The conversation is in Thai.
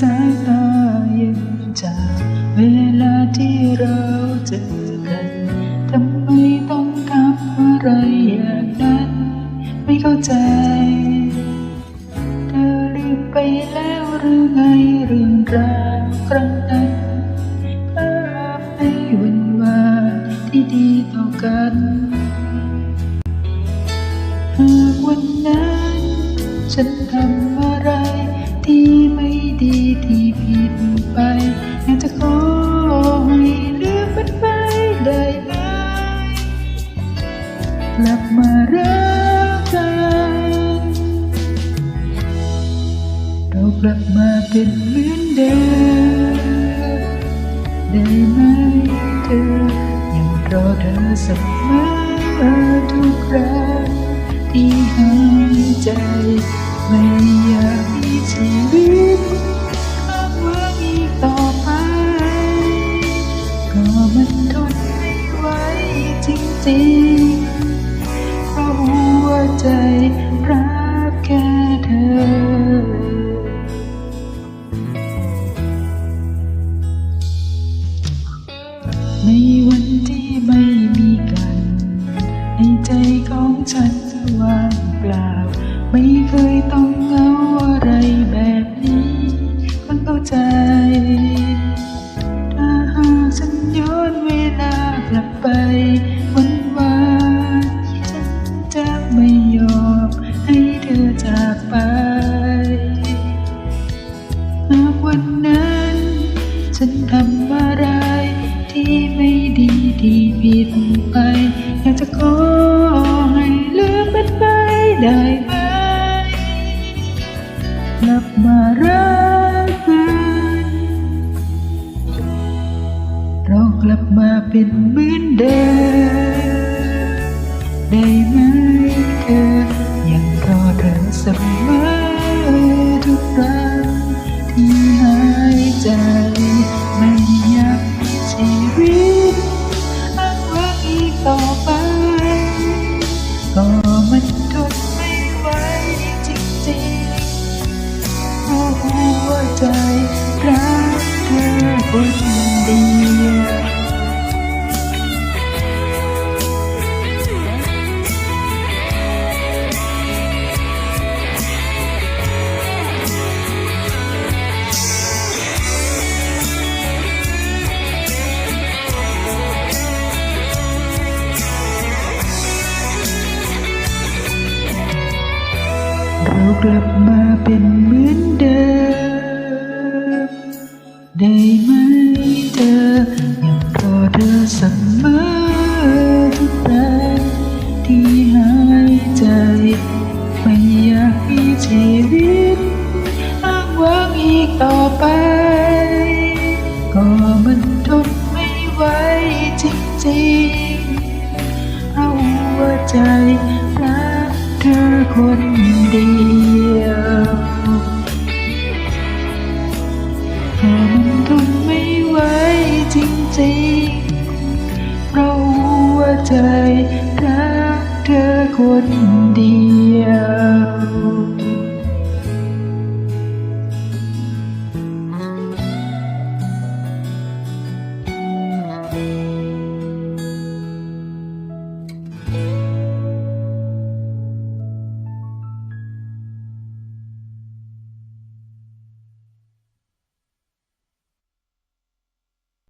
สายตาเย็นจากเวลาที่เราเจอกันทำไมต้องทำอะไรอย่างนั้น ไม่เข้าใจ เธอลืมไปแล้วหรือไงเรื่องราวครั้งนั้นภาพในวันวานที่ดีต่อกันหากวันนั้น ฉันทำอะไรที่ ดีที่ผิดไปอยากจะขอให้ลืมมันไปได้ไหมกลับมารักกันเรากลับมาเป็นเหมือนเดิมได้ไหมเธอยังรอเธอเสมอทุกครั้งที่หายใจไม่อย จริเพราะหัวใจรักแค่เธอในวันที่ไม่มีกัน ในใจของฉันจะว่างเปล่า ไม่เคยต้องเหงาอะไรแบบนี้คนเข้าใจ ถ้าหากฉันย้อนเวลากลับไป ฉันทำอะไรที่ไม่ดีที่ผิดไป อยากจะขอให้ลืมมันไปได้ไหมกลับมารักกันเรากลับมาเป็นเหมือนเดิมได้ไหมเธอยังรอเธอเสมอทุกครั้งที่หาย ใจไม่อยาก ลับมาเป็นเหมือนเดิม ได้ไหมเธอ ยังรอเธอเสมอทุกครั้งที่หายใจ ไม่อยากมีชีวิตอ้างว้างอีกต่อไป ก็มันทนไม่ไหวจริงๆเพราหัวใจรักเธอคนเดียว ทนไม่ไหวจริงๆเพราะหัวใจรักเธอคน